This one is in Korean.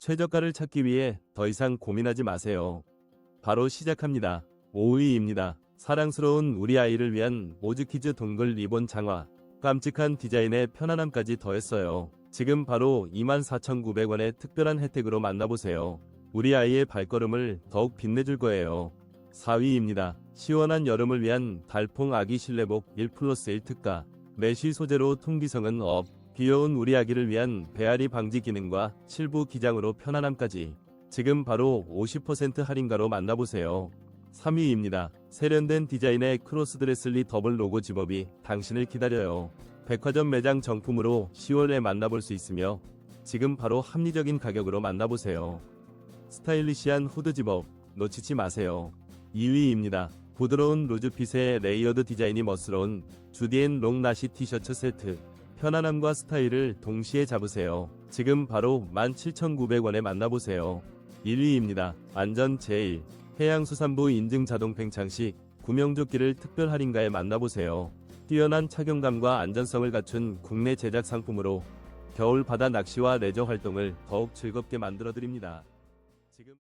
최저가를 찾기 위해 더 이상 고민하지 마세요. 바로 시작합니다. 5위입니다. 사랑스러운 우리 아이를 위한 모즈키즈 동글 리본 장화. 깜찍한 디자인에 편안함까지 더했어요. 지금 바로 24,900원의 특별한 혜택으로 만나보세요. 우리 아이의 발걸음을 더욱 빛내줄 거예요. 4위입니다. 시원한 여름을 위한 달퐁 아기 실내복 1 플러스 1 특가. 메쉬 소재로 통기성은 업. 귀여운 우리 아기를 위한 배앓이 방지 기능과 실부 기장으로 편안함까지. 지금 바로 50% 할인가로 만나보세요. 3위입니다. 세련된 디자인의 크로스드레슬리 더블 로고 집업이 당신을 기다려요. 백화점 매장 정품으로 10월에 만나볼 수 있으며 지금 바로 합리적인 가격으로 만나보세요. 스타일리시한 후드 집업 놓치지 마세요. 2위입니다. 부드러운 루즈핏의 레이어드 디자인이 멋스러운 주디엔 롱나시 티셔츠 세트. 편안함과 스타일을 동시에 잡으세요. 지금 바로 17,900원에 만나보세요. 1위입니다. 안전 제일 해양수산부 인증 자동 팽창식 구명조끼를 특별 할인가에 만나보세요. 뛰어난 착용감과 안전성을 갖춘 국내 제작 상품으로 겨울 바다 낚시와 레저 활동을 더욱 즐겁게 만들어 드립니다. 지금